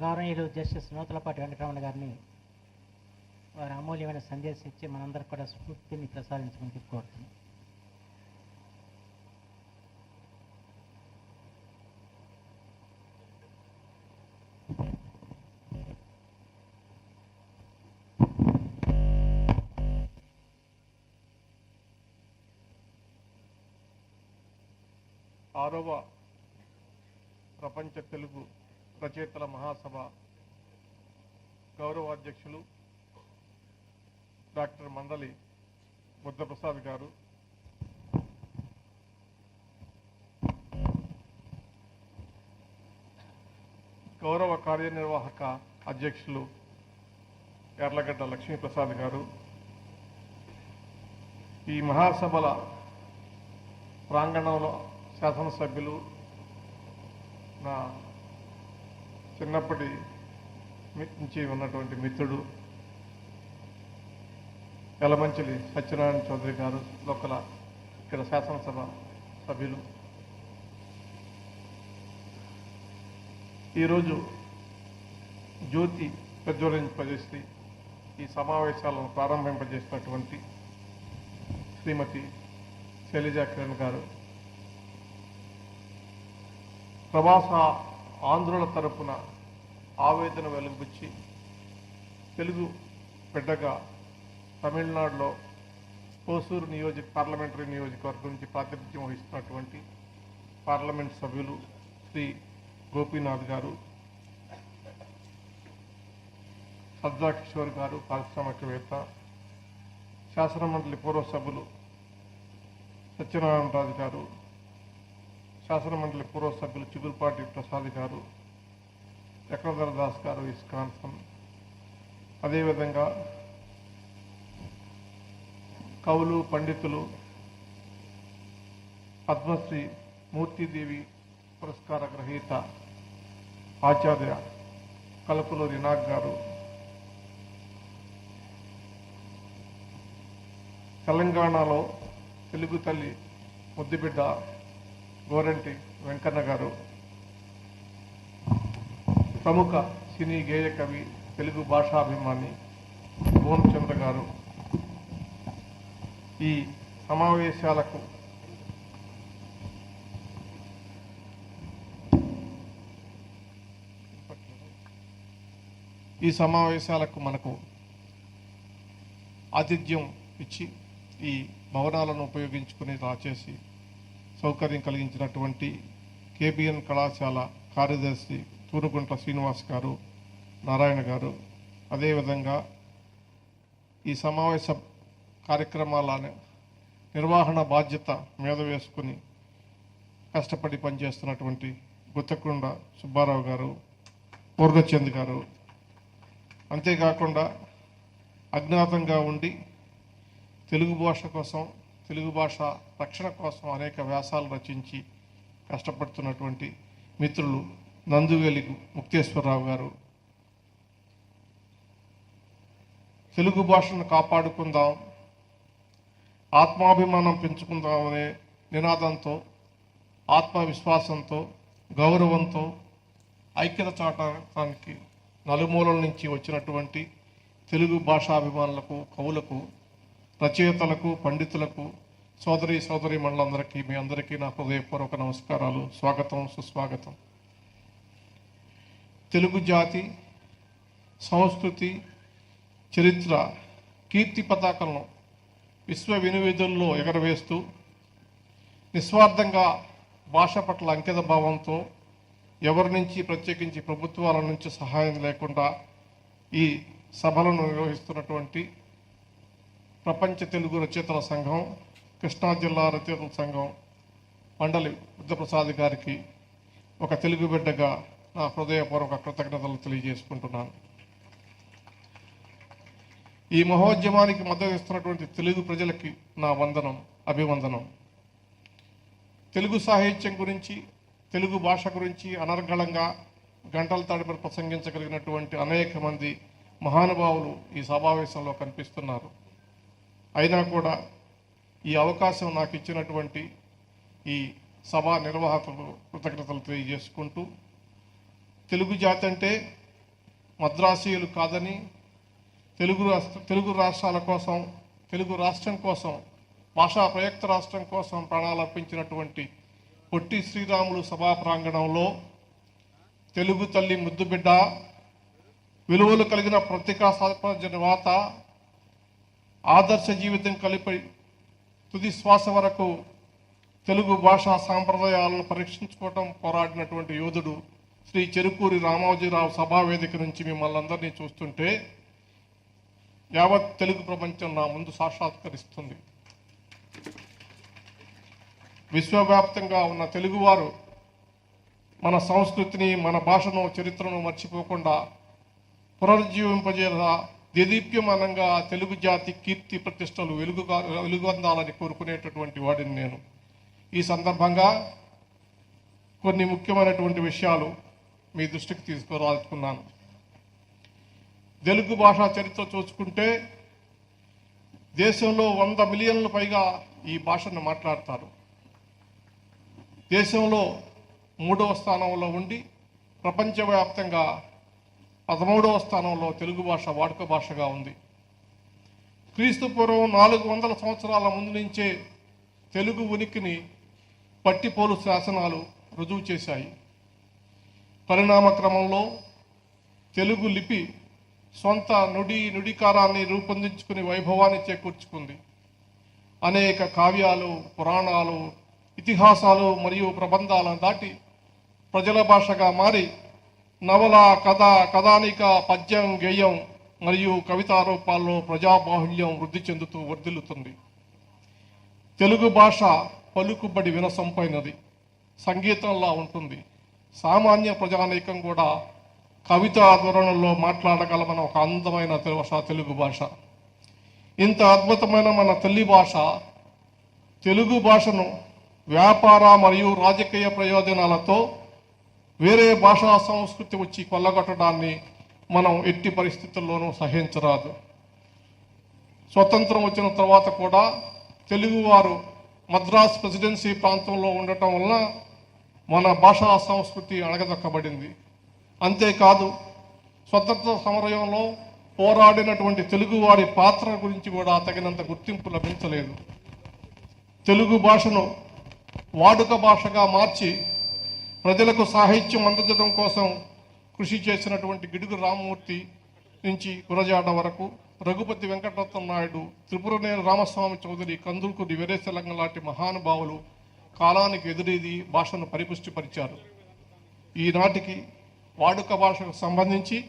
గౌరవనీయులు జస్టిస్ నూతలపాటి వెంకటరమణ గారిని వారి అమూల్యమైన సందేశం ఇచ్చి మనందరికి కూడా స్ఫూర్తిని ప్రసాదించమని కోరుతున్నాను. ఆరవ ప్రపంచ తెలుగు రచయితల మహాసభ గౌరవాధ్యక్షులు డాక్టర్ మండలి బుద్ధప్రసాద్ గారు. గౌరవ కార్యనిర్వాహక అధ్యక్షులు ఎర్లగడ్డ లక్ష్మీప్రసాద్ గారు. ఈ మహాసభల ప్రాంగణంలో శాసనసభ్యులు నా చిన్నప్పటి నుంచి ఉన్నటువంటి మిత్రుడు ఎలమంచిలి సత్యనారాయణ చౌదరి గారు లోకల ఇక్కడ శాసనసభ సభ్యులు. ఈరోజు జ్యోతి ప్రజ్వలింపజేసి ఈ సమావేశాలను ప్రారంభింపజేసినటువంటి శ్రీమతి శైలజా కిరణ్ గారు. ప్రవాస ఆంధ్రుల తరపున ఆవేదన వెలుగుబుచ్చి తెలుగు బిడ్డగా తమిళనాడులో కోసూరు నియోజక పార్లమెంటరీ నియోజకవర్గం నుంచి ప్రాతినిధ్యం వహిస్తున్నటువంటి పార్లమెంట్ సభ్యులు శ్రీ గోపీనాథ్ గారు సజ్జా కిషోర్ గారు పారిశ్రామికవేత్త శాసనమండలి పూర్వ సభ్యులు సత్యనారాయణరాజు గారు శాసనమండలి పూర్వ సభ్యులు చిగురుపాటి ప్రసాద్ గారు చక్రధర దాస్ గారు ఇస్కాన్సన్ అదేవిధంగా కవులు పండితులు పద్మశ్రీ మూర్తిదేవి పురస్కార గ్రహీత ఆచార్య కలపులూరి నాగ్ గారు. తెలంగాణలో తెలుగు తల్లి ముద్దుబిడ్డ గోరంటి వెంకన్న గారు ప్రముఖ సినీ గేయ కవి తెలుగు భాషాభిమాని భువనచంద్ర గారు. ఈ సమావేశాలకు ఈ సమావేశాలకు మనకు ఆతిథ్యం ఇచ్చి ఈ భవనాలను ఉపయోగించుకునేలా రాచేసి సౌకర్యం కలిగించినటువంటి కేబిఎన్ కళాశాల కార్యదర్శి తూరుగుంట్ల శ్రీనివాస్ గారు నారాయణ గారు అదేవిధంగా ఈ సమావేశ కార్యక్రమాల నిర్వహణ బాధ్యత మీద వేసుకుని కష్టపడి పనిచేస్తున్నటువంటి గుత్తకొండ సుబ్బారావు గారు పూర్ణచంద్ గారు. అంతేకాకుండా అజ్ఞాతంగా ఉండి తెలుగు భాష కోసం తెలుగు భాష రక్షణ కోసం అనేక వ్యాసాలు రచించి కష్టపడుతున్నటువంటి మిత్రులు నందువేలి ముక్తేశ్వరరావు గారు. తెలుగు భాషను కాపాడుకుందాం ఆత్మాభిమానం పెంచుకుందాం అనే నినాదంతో ఆత్మవిశ్వాసంతో గౌరవంతో ఐక్యత చాటడానికి నలుమూలల నుంచి వచ్చినటువంటి తెలుగు భాషాభిమానులకు కవులకు రచయితలకు పండితులకు సోదరి సోదరి మండలందరికీ మీ అందరికీ నా హృదయపూర్వక నమస్కారాలు. స్వాగతం సుస్వాగతం. తెలుగు జాతి సంస్కృతి చరిత్ర కీర్తి పతాకలను విశ్వ వినివేదుల్లో ఎగరవేస్తూ నిస్వార్థంగా భాష పట్ల అంకిత భావంతో ఎవరి నుంచి ప్రత్యేకించి ప్రభుత్వాల నుంచి సహాయం లేకుండా ఈ సభలను నిర్వహిస్తున్నటువంటి ప్రపంచ తెలుగు రచయితల సంఘం కృష్ణా జిల్లా రచయితల సంఘం మండలి బుద్ధప్రసాద్ గారికి ఒక తెలుగు బిడ్డగా నా హృదయపూర్వక కృతజ్ఞతలు తెలియజేసుకుంటున్నాను. ఈ మహోద్యమానికి మద్దతు ఇస్తున్నటువంటి తెలుగు ప్రజలకి నా వందనం అభివందనం. తెలుగు సాహిత్యం గురించి తెలుగు భాష గురించి అనర్గళంగా గంటల తడిపడి ప్రసంగించగలిగినటువంటి అనేక మంది మహానుభావులు ఈ సమావేశంలో కనిపిస్తున్నారు. అయినా కూడా ఈ అవకాశం నాకు ఇచ్చినటువంటి ఈ సభా నిర్వాహకులు కృతజ్ఞతలు తెలియజేసుకుంటూ తెలుగు జాతి అంటే మద్రాసీయులు కాదని తెలుగు రాష్ట్ర తెలుగు రాష్ట్రాల కోసం తెలుగు రాష్ట్రం కోసం భాషా ప్రయుక్త రాష్ట్రం కోసం ప్రాణాలు అర్పించినటువంటి పొట్టి శ్రీరాములు సభా ప్రాంగణంలో తెలుగు తల్లి ముద్దుబిడ్డ విలువలు కలిగిన పత్రికా నిర్మాత ఆదర్శ జీవితం కలిపి తుది శ్వాస వరకు తెలుగు భాషా సాంప్రదాయాలను పరీక్షించుకోవటం పోరాడినటువంటి యోధుడు శ్రీ చెరుకూరి రామోజీరావు సభా వేదిక నుంచి మిమ్మల్ని అందరినీ చూస్తుంటే యావత్ తెలుగు ప్రపంచం నా ముందు సాక్షాత్కరిస్తుంది. విశ్వవ్యాప్తంగా ఉన్న తెలుగువారు మన సంస్కృతిని మన భాషను చరిత్రను మర్చిపోకుండా పునరుజ్జీవింపజేలా దేదీప్యమానంగా తెలుగు జాతి కీర్తి ప్రతిష్టలు వెలుగుగా వెలుగొందాలని కోరుకునేటటువంటి వాడిని నేను. ఈ సందర్భంగా కొన్ని ముఖ్యమైనటువంటి విషయాలు మీ దృష్టికి తీసుకురాచుకున్నాను తెలుగు భాషా చరిత్ర చూసుకుంటే దేశంలో వంద మిలియన్ల పైగా ఈ భాషను మాట్లాడతారు. దేశంలో మూడవ స్థానంలో ఉండి ప్రపంచవ్యాప్తంగా పదమూడవ స్థానంలో తెలుగు భాష వాడుక భాషగా ఉంది. క్రీస్తు పూర్వం నాలుగు వందల సంవత్సరాల ముందు నుంచే తెలుగు ఉనికిని పట్టిపోలు శాసనాలు రుజువు చేశాయి. పరిణామ క్రమంలో తెలుగు లిపి సొంత నుడి నుడికారాన్ని రూపొందించుకుని వైభవాన్ని చేకూర్చుకుంది. అనేక కావ్యాలు పురాణాలు ఇతిహాసాలు మరియు ప్రబంధాలను దాటి ప్రజల భాషగా మారి నవల కథ కథానిక పద్యం గేయం మరియు కవితా రూపాల్లో ప్రజాబాహుల్యం వృద్ధి చెందుతూ వర్ధిల్లుతుంది. తెలుగు భాష పలుకుబడి వినసంపైనది. సంగీతంలా ఉంటుంది. సామాన్య ప్రజానీకం కూడా కవితా ధోరణుల్లో మాట్లాడగలమన్న ఒక అందమైన భాష తెలుగు భాష. ఇంత అద్భుతమైన మన తల్లి భాష తెలుగు భాషను వ్యాపార మరియు రాజకీయ ప్రయోజనాలతో వేరే భాషా సంస్కృతి వచ్చి కొల్లగొట్టడాన్ని మనం ఎట్టి పరిస్థితుల్లోనూ సహించరాదు. స్వతంత్రం వచ్చిన తర్వాత కూడా తెలుగువారు మద్రాస్ ప్రెసిడెన్సీ ప్రాంతంలో ఉండటం వలన మన భాషా సంస్కృతి అణగదొక్కబడింది. అంతేకాదు స్వతంత్ర సమరయంలో పోరాడినటువంటి తెలుగువారి పాత్ర గురించి కూడా తగినంత గుర్తింపు లభించలేదు. తెలుగు భాషను వాడుక భాషగా మార్చి ప్రజలకు సాహిత్యం అందించడం కోసం కృషి చేసినటువంటి గిడుగు రామమూర్తి నుంచి గురజాడ వరకు రఘుపతి వెంకటరత్న నాయుడు త్రిపురనేని రామస్వామి చౌదరి కందుకూరి వీరేశలింగం లాంటి మహానుభావులు కాలానికి ఎదురీది భాషను పరిపుష్టిపరిచారు. ఈనాటికి వాడుక భాషకు సంబంధించి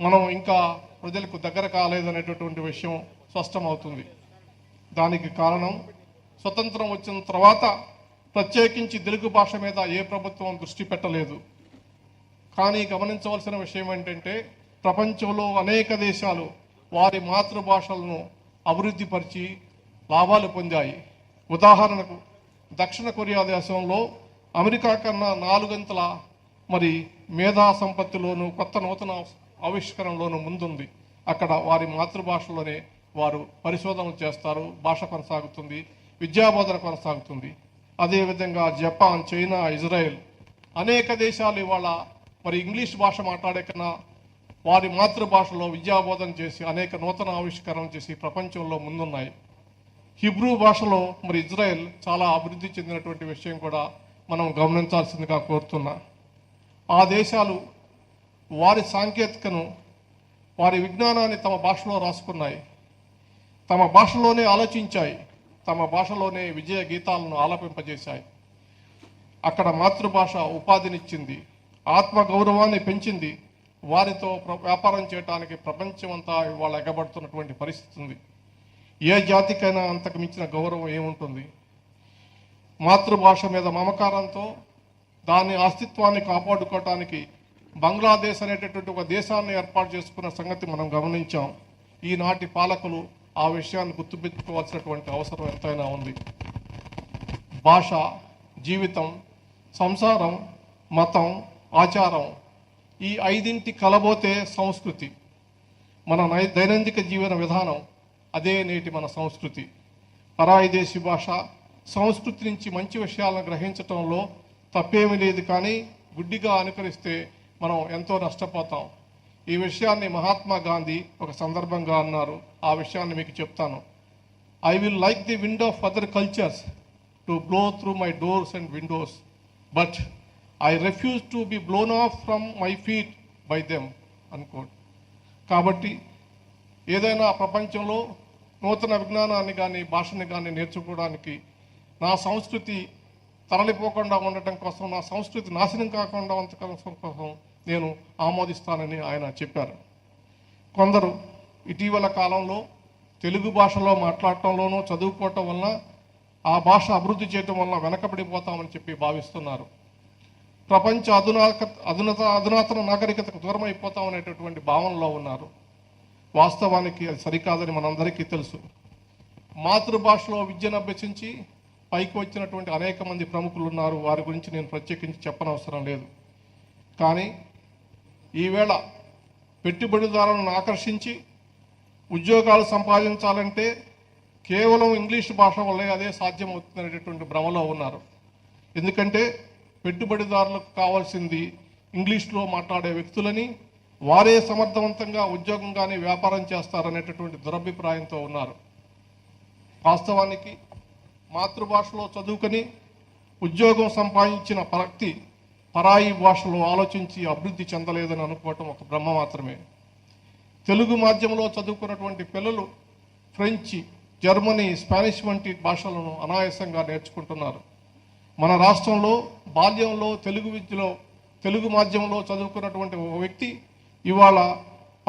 మనం ఇంకా ప్రజలకు దగ్గర కాలేదనేటటువంటి విషయం స్పష్టమవుతుంది. దానికి కారణం స్వతంత్రం వచ్చిన తర్వాత ప్రత్యేకించి తెలుగు భాష మీద ఏ ప్రభుత్వం దృష్టి పెట్టలేదు. కానీ గమనించవలసిన విషయం ఏంటంటే ప్రపంచంలో అనేక దేశాలు వారి మాతృభాషలను అభివృద్ధిపరిచి లాభాలు పొందాయి. ఉదాహరణకు దక్షిణ కొరియా దేశంలో అమెరికా కన్నా నాలుగంతల మరి మేధా సంపత్తిలోను కొత్త నూతన ఆవిష్కరణలోను ముందుంది. అక్కడ వారి మాతృభాషలోనే వారు పరిశోధనలు చేస్తారు భాష కొనసాగుతుంది విద్యాబోధన కొనసాగుతుంది. అదేవిధంగా జపాన్ చైనా ఇజ్రాయెల్ అనేక దేశాలు ఇవాళ మరి ఇంగ్లీష్ భాష మాట్లాడే కన్నా వారి మాతృభాషలో విద్యాబోధన చేసి అనేక నూతన ఆవిష్కరణలు చేసి ప్రపంచంలో ముందున్నాయి. హిబ్రూ భాషలో మరి ఇజ్రాయెల్ చాలా అభివృద్ధి చెందినటువంటి విషయం కూడా మనం గమనించాల్సిందిగా కోరుతున్నా. ఆ దేశాలు వారి సాంకేతికను వారి విజ్ఞానాన్ని తమ భాషలో రాసుకున్నాయి. తమ భాషలోనే ఆలోచించాయి. తమ భాషలోనే విజయ గీతాలను ఆలపింపజేశాయి. అక్కడ మాతృభాష ఉపాధినిచ్చింది ఆత్మ గౌరవాన్ని పెంచింది వారితో వ్యాపారం చేయడానికి ప్రపంచమంతా ఇవాళ ఎగబడుతున్నటువంటి పరిస్థితి ఉంది ఏ జాతికైనా అంతకు మించిన గౌరవం ఏముంటుంది? మాతృభాష మీద మమకారంతో దాని అస్తిత్వాన్ని కాపాడుకోవటానికి బంగ్లాదేశ్ అనేటటువంటి ఒక దేశాన్ని ఏర్పాటు చేసుకున్న సంగతి మనం గమనించాం. ఈనాటి పాలకులు ఆ విషయాన్ని గుర్తుపెట్టుకోవాల్సినటువంటి అవసరం ఎంతైనా ఉంది. భాష జీవితం సంసారం మతం ఆచారం ఈ ఐదింటి కలబోతే సంస్కృతి. మన నై- దైనందిక జీవన విధానం అదే నేటి మన సంస్కృతి. పరాయి దేశీ భాష సంస్కృతి నుంచి మంచి విషయాలను గ్రహించటంలో తప్పేమీ లేదు కానీ గుడ్డిగా అనుకరిస్తే మనం ఎంతో నష్టపోతాం. ఈ విషయాన్ని మహాత్మా గాంధీ ఒక సందర్భంగా అన్నారు. ఆ విషయాన్ని మీకు చెప్తాను. I will like the wind of other cultures to blow through my doors and windows but I refuse to be blown off from my feet by them అనుకోండి. కాబట్టి ఏదైనా ప్రపంచంలో నూతన విజ్ఞానాన్ని కానీ భాషని కానీ నేర్చుకోవడానికి నా సంస్కృతి తరలిపోకుండా ఉండటం కోసం నా సంస్కృతి నాశనం కాకుండా ఉండటం కోసం నేను ఆమోదిస్తానని ఆయన చెప్పారు. కొందరు ఇటీవల కాలంలో తెలుగు భాషలో మాట్లాడటంలోనూ చదువుకోవటం వలన ఆ భాష అభివృద్ధి చేయటం వలన వెనకబడిపోతామని చెప్పి భావిస్తున్నారు. ప్రపంచ అధునాక అధునత అధునాతన నాగరికతకు దూరం అయిపోతామనేటటువంటి భావనలో ఉన్నారు. వాస్తవానికి అది సరికాదని మనందరికీ తెలుసు. మాతృభాషలో విద్యను అభ్యసించి పైకి వచ్చినటువంటి అనేక మంది ప్రముఖులు ఉన్నారు వారి గురించి నేను ప్రత్యేకించి చెప్పనవసరం లేదు. కానీ ఈవేళ పెట్టుబడిదారులను ఆకర్షించి ఉద్యోగాలు సంపాదించాలంటే కేవలం ఇంగ్లీష్ భాష వల్లే అదే సాధ్యమవుతుందనేటటువంటి భ్రమలో ఉన్నారు. ఎందుకంటే పెట్టుబడిదారులకు కావాల్సింది ఇంగ్లీష్లో మాట్లాడే వ్యక్తులని వారే సమర్థవంతంగా ఉద్యోగం కానీ వ్యాపారం చేస్తారనేటటువంటి దురభిప్రాయంతో ఉన్నారు. వాస్తవానికి మాతృభాషలో చదువుకొని ఉద్యోగం సంపాదించిన వ్యక్తి పరాయి భాషలో ఆలోచించి అభివృద్ధి చెందలేదని అనుకోవటం ఒక బ్రహ్మ మాత్రమే. తెలుగు మాధ్యమంలో చదువుకున్నటువంటి పిల్లలు ఫ్రెంచి జర్మనీ స్పానిష్ వంటి భాషలను అనాయాసంగా నేర్చుకుంటున్నారు. మన రాష్ట్రంలో బాల్యంలో తెలుగు విద్యలో తెలుగు మాధ్యమంలో చదువుకున్నటువంటి ఒక వ్యక్తి ఇవాళ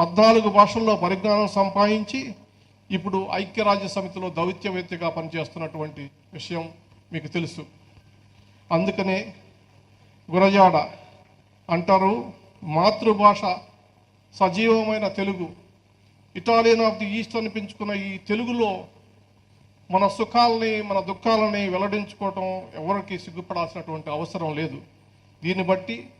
పద్నాలుగు భాషల్లో పరిజ్ఞానం సంపాదించి ఇప్పుడు ఐక్యరాజ్య సమితిలో దౌత్యవేత్తగా పనిచేస్తున్నటువంటి విషయం మీకు తెలుసు. అందుకనే గురజాడ అంటారు మాతృభాష సజీవమైన Telugu. Italian of the east అనిపించుకున్న ఈ తెలుగులో మన సుఖాలని మన దుఃఖాలని వెల్లడించుకోవటం ఎవరికి సిగ్గుపడాల్సినటువంటి అవసరం లేదు. దీన్ని బట్టి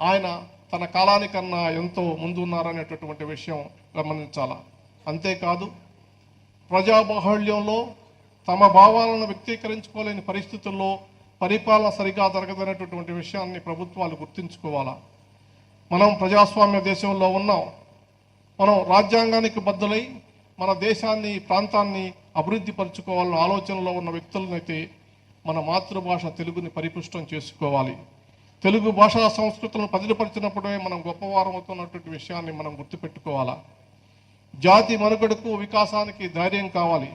ఆయన తన కాలానికన్నా ఎంతో ముందు ఉన్నారనేటటువంటి విషయం గమనించాల? అంతేకాదు ప్రజాబాహుళ్యంలో తమ భావాలను వ్యక్తీకరించుకోలేని పరిస్థితుల్లో పరిపాలన సరిగా జరగదనేటటువంటి విషయాన్ని ప్రభుత్వాలు గుర్తుంచుకోవాలా? మనం ప్రజాస్వామ్య దేశంలో ఉన్నాం. మనం రాజ్యాంగానికి బద్దులై మన దేశాన్ని ప్రాంతాన్ని అభివృద్ధి పరుచుకోవాలన్న ఆలోచనలో ఉన్న వ్యక్తులనైతే మన మాతృభాష తెలుగుని పరిపుష్టం చేసుకోవాలి. తెలుగు భాషా సంస్కృతులను పదిలిపరిచినప్పుడే మనం గొప్పవారం అవుతున్నటువంటి విషయాన్ని మనం గుర్తుపెట్టుకోవాలా? జాతి మనుగడకు వికాసానికి ధైర్యం కావాలి.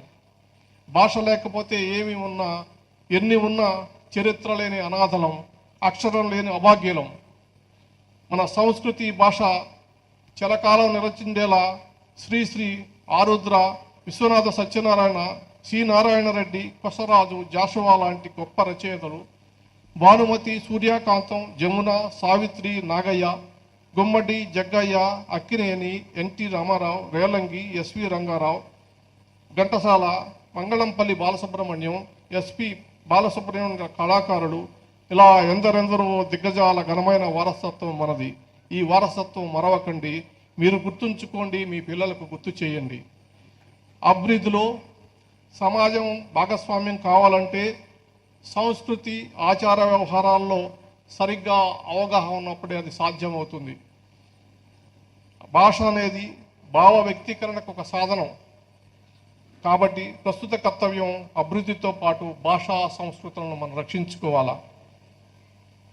భాష లేకపోతే ఏమి ఉన్నా ఎన్ని ఉన్నా చరిత్ర లేని అనాథలం అక్షరం లేని అభాగ్యులం. మన సంస్కృతి భాష చిరకాలం నిరచిండేలా శ్రీశ్రీ ఆరుద్ర విశ్వనాథ సత్యనారాయణ సి నారాయణ రెడ్డి కొసరాజు జాషువా లాంటి గొప్ప రచయితలు. Bhanumathi Suryakantham Jamuna Savitri Nagaiah Gummadi Jaggaiah Akkineni N T Rama Rao Relangi S V Ranga Rao. Ghantasala Mangalampalli Balasubrahmanyam S P Balasubrahmanyam కళాకారులు ఇలా ఎందరెందరో దిగ్గజాల ఘనమైన వారసత్వం మనది. ఈ వారసత్వం మరవకండి. మీరు గుర్తుంచుకోండి మీ పిల్లలకు గుర్తు చేయండి. అభివృద్ధిలో సమాజం భాగస్వామ్యం కావాలంటే సంస్కృతి ఆచార వ్యవహారాల్లో సరిగ్గా అవగాహన ఉన్నప్పుడే అది సాధ్యమవుతుంది. భాష అనేది భావ వ్యక్తీకరణకు ఒక సాధనం. కాబట్టి ప్రస్తుత కర్తవ్యం అభివృద్ధితో పాటు భాషా సంస్కృతులను మనం రక్షించుకోవాలా?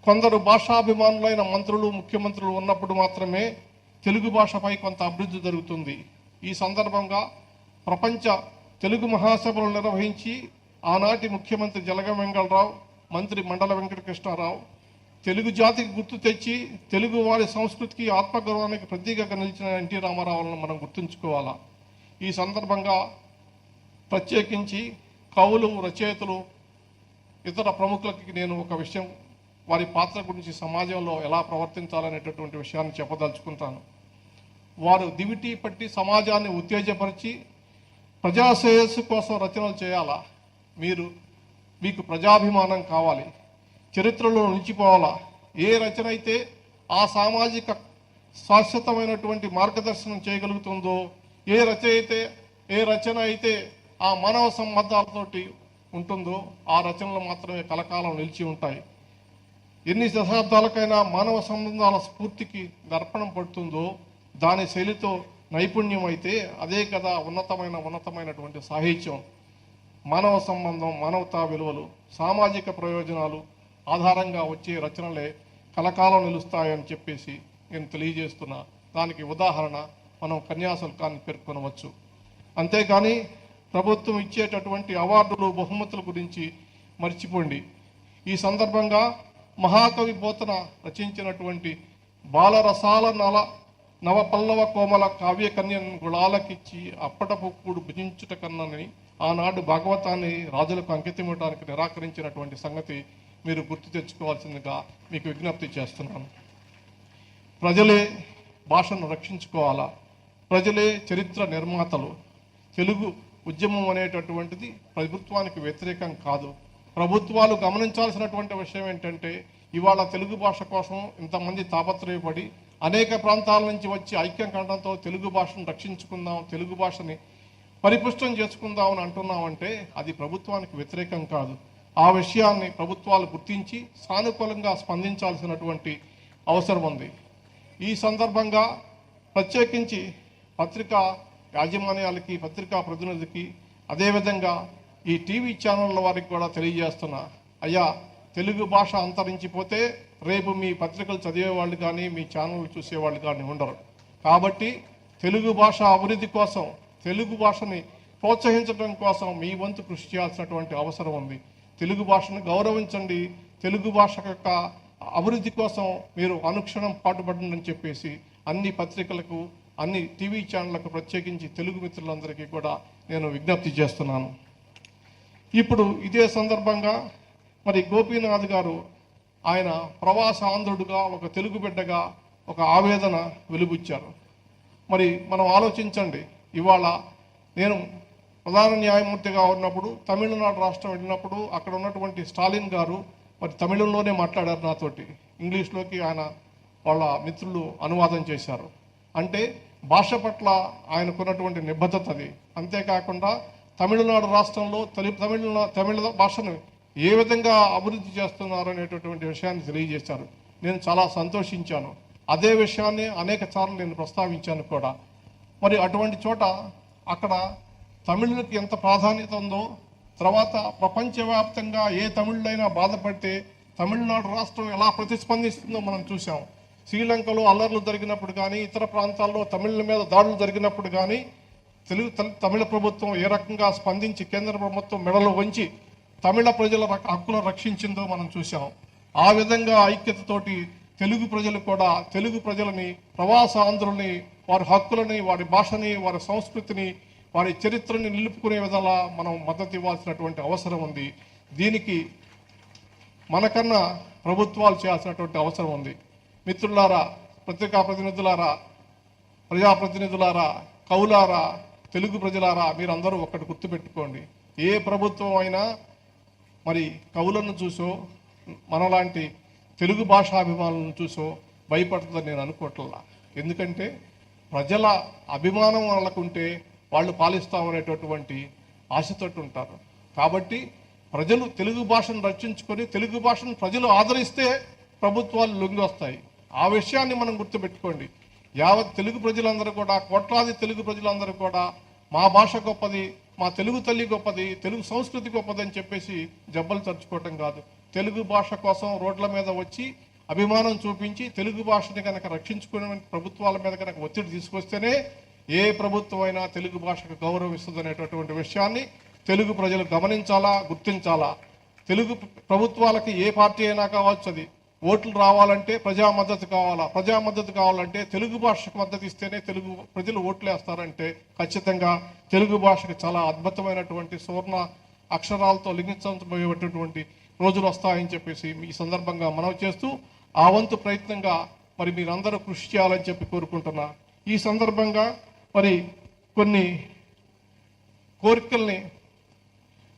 కొందరు భాషాభిమానులైన మంత్రులు ముఖ్యమంత్రులు ఉన్నప్పుడు మాత్రమే తెలుగు భాషపై కొంత అభివృద్ధి జరుగుతుంది. ఈ సందర్భంగా ప్రపంచ తెలుగు మహాసభలు నిర్వహించి ఆనాటి ముఖ్యమంత్రి జలగ వెంగళరావు మంత్రి మండల వెంకటకృష్ణారావు తెలుగు జాతికి గుర్తు తెచ్చి తెలుగు వారి సంస్కృతికి ఆత్మగౌరవానికి ప్రతీకగా నిలిచిన ఎన్టీ రామారావులను మనం గుర్తుంచుకోవాలా? ఈ సందర్భంగా ప్రత్యేకించి కవులు రచయితలు ఇతర ప్రముఖులకి నేను ఒక విషయం వారి పాత్ర గురించి సమాజంలో ఎలా ప్రవర్తించాలనేటటువంటి విషయాన్ని చెప్పదలుచుకుంటాను. వారు దివిటి పట్టి సమాజాన్ని ఉత్తేజపరిచి ప్రజాశ్రేయస్సు కోసం రచనలు చేయాలా? మీరు మీకు ప్రజాభిమానం కావాలి. చరిత్రలో నిలిచిపోవాలా? ఏ రచన అయితే ఆ సామాజిక శాశ్వతమైనటువంటి మార్గదర్శనం చేయగలుగుతుందో ఏ రచన అయితే ఏ రచన అయితే ఆ మానవ సంబంధాలతోటి ఉంటుందో ఆ రచనలు మాత్రమే కలకాలం నిలిచి ఉంటాయి. ఎన్ని దశాబ్దాలకైనా మానవ సంబంధాల స్ఫూర్తికి దర్పణం పడుతుందో దాని శైలితో నైపుణ్యం అయితే అదే కదా ఉన్నతమైన ఉన్నతమైనటువంటి సాహిత్యం. మానవ సంబంధం మానవతా విలువలు సామాజిక ప్రయోజనాలు ఆధారంగా వచ్చే రచనలే కలకాలం నిలుస్తాయని చెప్పేసి నేను తెలియజేస్తున్నా. దానికి ఉదాహరణ మనం కన్యాశుల్కాన్ని పేర్కొనవచ్చు. అంతేకాని ప్రభుత్వం ఇచ్చేటటువంటి అవార్డులు బహుమతుల గురించి మర్చిపోండి. ఈ సందర్భంగా మహాకవి పోతన రచించినటువంటి బాలరసాల నల నవపల్లవ కోమల కావ్య కన్యను గుళాలకిచ్చి అప్పటపుక్కుడు భుజించుట కన్నని ఆనాడు భాగవతాన్ని రాజులకు అంకితమివ్వడానికి నిరాకరించినటువంటి సంగతి మీరు గుర్తు తెచ్చుకోవాల్సిందిగా మీకు విజ్ఞప్తి చేస్తున్నాను. ప్రజలే భాషను రక్షించుకోవాలా? ప్రజలే చరిత్ర నిర్మాతలు. తెలుగు ఉద్యమం అనేటటువంటిది ప్రభుత్వానికి వ్యతిరేకం కాదు. ప్రభుత్వాలు గమనించాల్సినటువంటి విషయం ఏంటంటే ఇవాళ తెలుగు భాష కోసం ఇంతమంది తాపత్రయపడి అనేక ప్రాంతాల నుంచి వచ్చి ఐక్యం కండంతో తెలుగు భాషను రక్షించుకుందాం తెలుగు భాషని పరిపుష్టం చేసుకుందాం అని అంటున్నామంటే అది ప్రభుత్వానికి వ్యతిరేకం కాదు. ఆ విషయాన్ని ప్రభుత్వాలు గుర్తించి సానుకూలంగా స్పందించాల్సినటువంటి అవసరం ఉంది. ఈ సందర్భంగా ప్రత్యేకించి పత్రికా యాజమాన్యాలకి పత్రికా ప్రతినిధికి అదేవిధంగా ఈ టీవీ ఛానళ్ళ వారికి కూడా తెలియజేస్తున్నా. అయ్యా తెలుగు భాష అంతరించిపోతే రేపు మీ పత్రికలు చదివేవాళ్ళు కానీ మీ ఛానల్ చూసేవాళ్ళు కానీ ఉండరు. కాబట్టి తెలుగు భాష అభివృద్ధి కోసం తెలుగు భాషని ప్రోత్సహించడం కోసం మీ వంతు కృషి చేయాల్సినటువంటి అవసరం ఉంది. తెలుగు భాషను గౌరవించండి. తెలుగు భాష యొక్క అభివృద్ధి కోసం మీరు అనుక్షణం పాటుపడండి అని చెప్పేసి అన్ని పత్రికలకు అన్ని టీవీ ఛానళ్ళకు ప్రత్యేకించి తెలుగు మిత్రులందరికీ కూడా నేను విజ్ఞప్తి చేస్తున్నాను. ఇప్పుడు ఇదే సందర్భంగా మరి గోపీనాథ్ గారు ఆయన ప్రవాస ఆంధ్రుడుగా ఒక తెలుగు బిడ్డగా ఒక ఆవేదన వెలుబుచ్చారు. మరి మనం ఆలోచించండి ఇవాళ నేను ప్రధాన న్యాయమూర్తిగా ఉన్నప్పుడు తమిళనాడు రాష్ట్రం వెళ్ళినప్పుడు అక్కడ ఉన్నటువంటి స్టాలిన్ గారు మరి తమిళంలోనే మాట్లాడారు నాతోటి. ఇంగ్లీష్లోకి ఆయన వాళ్ళ మిత్రులు అనువాదం చేశారు. అంటే భాష పట్ల ఆయనకున్నటువంటి నిబద్ధత అది. అంతేకాకుండా తమిళనాడు రాష్ట్రంలో తొలి తమిళ తమిళ భాషను ఏ విధంగా అభివృద్ధి చేస్తున్నారు అనేటటువంటి విషయాన్ని తెలియజేశారు. నేను చాలా సంతోషించాను. అదే విషయాన్ని అనేక సార్లు నేను ప్రస్తావించాను కూడా. మరి అటువంటి చోట అక్కడ తమిళులకి ఎంత ప్రాధాన్యత ఉందో తర్వాత ప్రపంచవ్యాప్తంగా ఏ తమిళులైనా బాధపడితే తమిళనాడు రాష్ట్రం ఎలా ప్రతిస్పందిస్తుందో మనం చూసాం శ్రీలంకలో అల్లర్లు జరిగినప్పుడు కానీ ఇతర ప్రాంతాల్లో తమిళుల మీద దాడులు జరిగినప్పుడు కానీ తెలుగు తమిళ ప్రభుత్వం ఏ రకంగా స్పందించి కేంద్ర ప్రభుత్వం మెడలు వంచి తమిళ ప్రజల హక్కులను రక్షించిందో మనం చూసాం ఆ విధంగా ఐక్యతతోటి తెలుగు ప్రజలు కూడా తెలుగు ప్రజలని ప్రవాస ఆంధ్రుల్ని వారి హక్కులని వారి భాషని వారి సంస్కృతిని వారి చరిత్రని నిలుపుకునే విధంగా మనం మద్దతు ఇవ్వాల్సినటువంటి అవసరం ఉంది. దీనికి మనకన్నా ప్రభుత్వాలు చేయాల్సినటువంటి అవసరం ఉంది. మిత్రులారా పత్రికా ప్రతినిధులారా ప్రజాప్రతినిధులారా కవులారా తెలుగు ప్రజలారా మీరందరూ ఒక్కటి గుర్తుపెట్టుకోండి. ఏ ప్రభుత్వం అయినా మరి కవులను చూసో మనలాంటి తెలుగు భాషాభిమానులను చూసో భయపడుతుందని నేను అనుకోవట్లా ఎందుకంటే ప్రజల అభిమానం వాళ్ళకుంటే వాళ్ళు పాలిస్తామనేటటువంటి ఆశతోటి ఉంటారు. కాబట్టి ప్రజలు తెలుగు భాషను రక్షించుకొని తెలుగు భాషను ప్రజలు ఆదరిస్తే ప్రభుత్వాలు లొంగి వస్తాయి ఆ విషయాన్ని మనం గుర్తుపెట్టుకోండి. యావత్ తెలుగు ప్రజలందరూ కూడా కోట్లాది తెలుగు ప్రజలందరూ కూడా మా భాష గొప్పది మా తెలుగు తల్లి గొప్పది తెలుగు సంస్కృతి గొప్పది అని చెప్పేసి జబ్బలు తరుచుకోవటం కాదు. తెలుగు భాష కోసం రోడ్ల మీద వచ్చి అభిమానం చూపించి తెలుగు భాషని కనుక రక్షించుకునే ప్రభుత్వాల మీద కనుక ఒత్తిడి తీసుకొస్తేనే ఏ ప్రభుత్వం అయినా తెలుగు భాషకు గౌరవిస్తుంది అనేటటువంటి విషయాన్ని తెలుగు ప్రజలు గమనించాలా గుర్తించాలా? తెలుగు ప్రభుత్వాలకి ఏ పార్టీ అయినా కావచ్చు అది. ఓట్లు రావాలంటే ప్రజా మద్దతు కావాలా? ప్రజా మద్దతు కావాలంటే తెలుగు భాషకు మద్దతు ఇస్తేనే తెలుగు ప్రజలు ఓట్లు వేస్తారంటే ఖచ్చితంగా తెలుగు భాషకు చాలా అద్భుతమైనటువంటి సువర్ణ అక్షరాలతో లింగించబోయేటటువంటి రోజులు వస్తాయని చెప్పేసి ఈ సందర్భంగా మనవి చేస్తూ ఆ వంతు ప్రయత్నంగా మరి మీరందరూ కృషి చేయాలని చెప్పి కోరుకుంటున్నా. ఈ సందర్భంగా మరి కొన్ని కోరికల్ని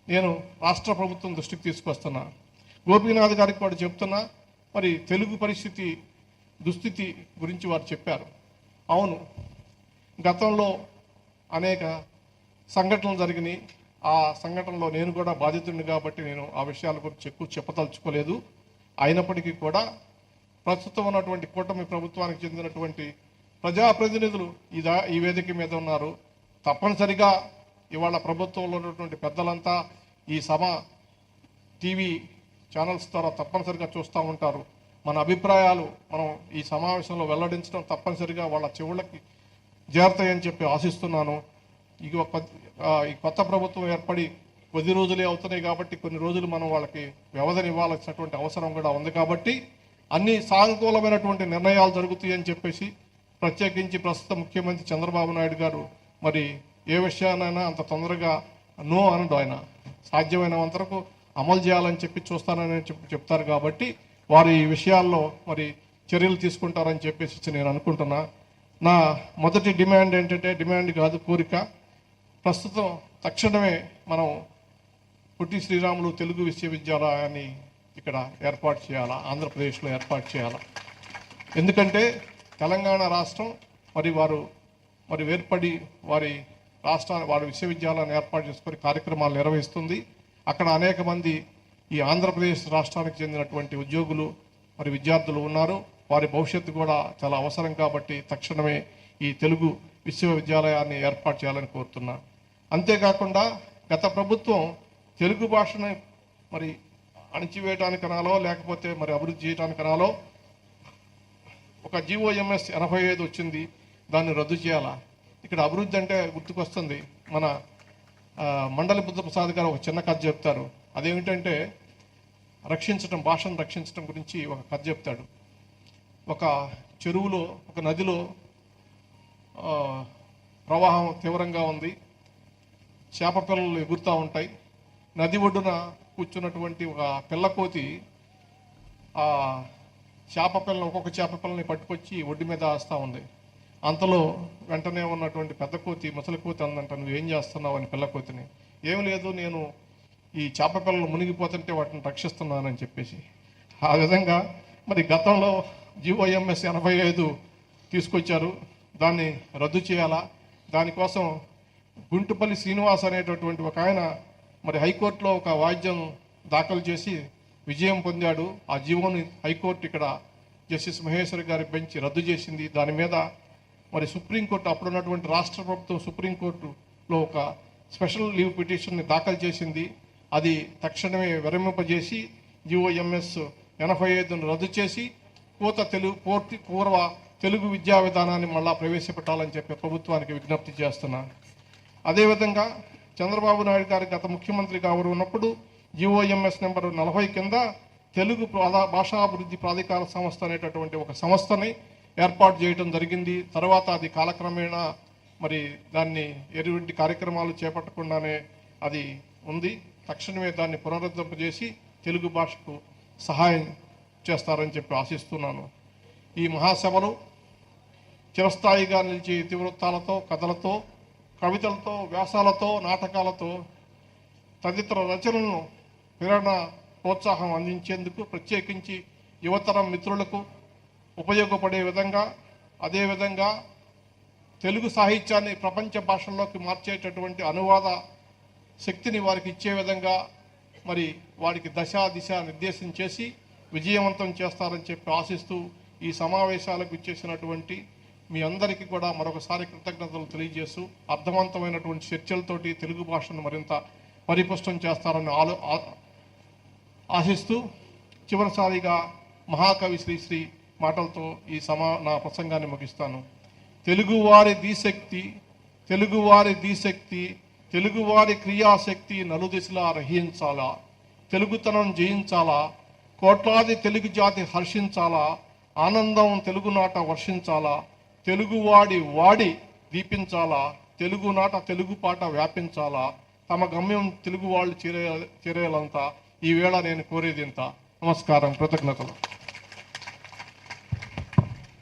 నేను రాష్ట్ర ప్రభుత్వం దృష్టికి తీసుకొస్తున్నా. గోపీనాథ్ గారికి కూడా చెప్తున్నా. మరి తెలుగు పరిస్థితి దుస్థితి గురించి వారు చెప్పారు. అవును గతంలో అనేక సంఘటనలు జరిగినాయి. ఆ సంఘటనలో నేను కూడా బాధితుడిని కాబట్టి నేను ఆ విషయాల గురించి ఎక్కువ చెప్పదలుచుకోలేదు. అయినప్పటికీ కూడా ప్రస్తుతం ఉన్నటువంటి కూటమి ప్రభుత్వానికి చెందినటువంటి ప్రజాప్రతినిధులు ఈ ఈ వేదిక మీద ఉన్నారు. తప్పనిసరిగా ఇవాళ ప్రభుత్వంలో ఉన్నటువంటి పెద్దలంతా ఈ సభ టీవీ ఛానల్స్ ద్వారా తప్పనిసరిగా చూస్తూ ఉంటారు. మన అభిప్రాయాలు మనం ఈ సమావేశంలో వెల్లడించడం తప్పనిసరిగా వాళ్ళ చెవులకి చేరతాయని చెప్పి ఆశిస్తున్నాను. ఇక ఈ కొత్త ప్రభుత్వం ఏర్పడి కొద్ది రోజులే అవుతున్నాయి కాబట్టి కొన్ని రోజులు మనం వాళ్ళకి వ్యవధిని ఇవ్వాల్సినటువంటి అవసరం కూడా ఉంది కాబట్టి అన్ని సానుకూలమైనటువంటి నిర్ణయాలు జరుగుతాయని చెప్పేసి ప్రత్యేకించి ప్రస్తుత ముఖ్యమంత్రి చంద్రబాబు నాయుడు గారు మరి ఏ విషయానైనా అంత తొందరగా నో అనడు ఆయన. సాధ్యమైన అంతరకు అమలు చేయాలని చెప్పి చూస్తానని చెప్పి చెప్తారు కాబట్టి వారు ఈ విషయాల్లో మరి చర్యలు తీసుకుంటారని చెప్పేసి నేను అనుకుంటున్నా. నా మొదటి డిమాండ్ ఏంటంటే డిమాండ్ కాదు కోరిక. ప్రస్తుతం తక్షణమే మనం పుట్టి శ్రీరాములు తెలుగు విశ్వవిద్యాలయాన్ని ఇక్కడ ఏర్పాటు చేయాలా ఆంధ్రప్రదేశ్లో ఏర్పాటు చేయాలా? ఎందుకంటే తెలంగాణ రాష్ట్రం మరి వారు మరి వేర్పడి వారి రాష్ట్రాన్ని వారి విశ్వవిద్యాలయాన్ని ఏర్పాటు చేసుకొని కార్యక్రమాలు నిర్వహిస్తుంది. అక్కడ అనేక మంది ఈ ఆంధ్రప్రదేశ్ రాష్ట్రానికి చెందినటువంటి ఉద్యోగులు మరి విద్యార్థులు ఉన్నారు. వారి భవిష్యత్తు కూడా చాలా అవసరం కాబట్టి తక్షణమే ఈ తెలుగు విశ్వవిద్యాలయాన్ని ఏర్పాటు చేయాలని కోరుతున్నా. అంతేకాకుండా గత ప్రభుత్వం తెలుగు భాషను మరి అణిచివేయడానికనాలో లేకపోతే మరి అభివృద్ధి చేయడానికి ఒక జిఓఎంఎస్ ఎనభై ఐదు వచ్చింది. దాన్ని రద్దు చేయాలా? ఇక్కడ అభివృద్ధి అంటే గుర్తుకొస్తుంది. మన మండలి మండలి బుద్ధప్రసాద్ గారు ఒక చిన్న కథ చెప్తారు. అదేమిటంటే రక్షించటం భాషను రక్షించటం గురించి ఒక కథ చెప్తాడు. ఒక చెరువులో ఒక నదిలో ప్రవాహం తీవ్రంగా ఉంది. చేప పిల్లలు ఎగురుతూ ఉంటాయి. నది ఒడ్డున కూర్చున్నటువంటి ఒక పిల్లకోతి ఆ చేప పిల్లని ఒక్కొక్క చేప పిల్లని పట్టుకొచ్చి ఒడ్డు మీద ఆస్తూ ఉంది. అంతలో వెంటనే ఉన్నటువంటి పెద్ద కోతి ముసలి కోతి అందంట నువ్వు ఏం చేస్తున్నావు? అని పిల్ల కోతిని ఏం లేదు నేను ఈ చేప పిల్లలు మునిగిపోతుంటే వాటిని రక్షిస్తున్నానని చెప్పేసి. ఆ విధంగా మరి గతంలో జిఓఎంఎస్ ఎనభై ఐదు తీసుకొచ్చారు. దాన్ని రద్దు చేయాలా? దానికోసం గుంటుపల్లి శ్రీనివాస్ అనేటటువంటి ఒక ఆయన మరి హైకోర్టులో ఒక వాద్యం దాఖలు చేసి విజయం పొందాడు. ఆ జీవోని హైకోర్టు ఇక్కడ జస్టిస్ మహేశ్వరి గారి బెంచ్ రద్దు చేసింది. దాని మీద మరి సుప్రీంకోర్టు అప్పుడున్నటువంటి రాష్ట్ర ప్రభుత్వం సుప్రీంకోర్టులో ఒక స్పెషల్ లీవ్ పిటిషన్ని దాఖలు చేసింది. అది తక్షణమే విరమింపజేసి జిఓఎంఎస్ ఎనభై ఐదును రద్దు చేసి పూత తెలుగు పూర్తి పూర్వ తెలుగు విద్యా విధానాన్ని మళ్ళా ప్రవేశపెట్టాలని చెప్పి ప్రభుత్వానికి విజ్ఞప్తి చేస్తున్నా. అదేవిధంగా చంద్రబాబు నాయుడు గారు గత ముఖ్యమంత్రి గారు ఉన్నప్పుడు జిఓఎంఎస్ నెంబర్ నలభై కింద తెలుగు ప్రాధా- భాషాభివృద్ధి ప్రాధికార సంస్థ అనేటటువంటి ఒక సంస్థని ఏర్పాటు చేయడం జరిగింది. తర్వాత అది కాలక్రమేణా మరి దాన్ని ఎటువంటి కార్యక్రమాలు చేపట్టకుండానే అది ఉంది. తక్షణమే దాన్ని పునరుద్ధరింపజేసి తెలుగు భాషకు సహాయం చేస్తారని చెప్పి ఆశిస్తున్నాను. ఈ మహాసభలు చిరస్థాయిగా నిలిచే ఇతివృత్తాలతో కథలతో కవితలతో వ్యాసాలతో నాటకాలతో తదితర రచనలను ప్రేరణ ప్రోత్సాహం అందించేందుకు ప్రత్యేకించి యువతరం మిత్రులకు ఉపయోగపడే విధంగా అదేవిధంగా తెలుగు సాహిత్యాన్ని ప్రపంచ భాషల్లోకి మార్చేటటువంటి అనువాద శక్తిని వారికి ఇచ్చే విధంగా మరి వారికి దశ దిశ నిర్దేశం చేసి విజయవంతం చేస్తారని చెప్పి ఆశిస్తూ ఈ సమావేశాలకు ఇచ్చేసినటువంటి మీ అందరికీ కూడా మరొకసారి కృతజ్ఞతలు తెలియజేస్తూ అర్థవంతమైనటువంటి చర్చలతోటి తెలుగు భాషను మరింత పరిపుష్టం చేస్తారని ఆలో ఆశిస్తూ చివరిసారిగా మహాకవి శ్రీశ్రీ మాటలతో ఈ సమా నా ప్రసంగాన్ని ముగిస్తాను. తెలుగువారి దిశక్తి తెలుగువారి దిశక్తి తెలుగువారి క్రియాశక్తి నలుదిశలా రహించాలా? తెలుగుతనం జయించాలా? కోట్లాది తెలుగు జాతి హర్షించాలా? ఆనందం తెలుగునాట వర్షించాలా? తెలుగువాడి వాడి దీపించాలా? తెలుగునాట తెలుగు పాట వ్యాపించాలా? తమ గమ్యం తెలుగు వాళ్ళు చేరే చేరేయాలంతా ఈ వేళ నేను కోరేది ఇంత. నమస్కారం కృతజ్ఞతలు.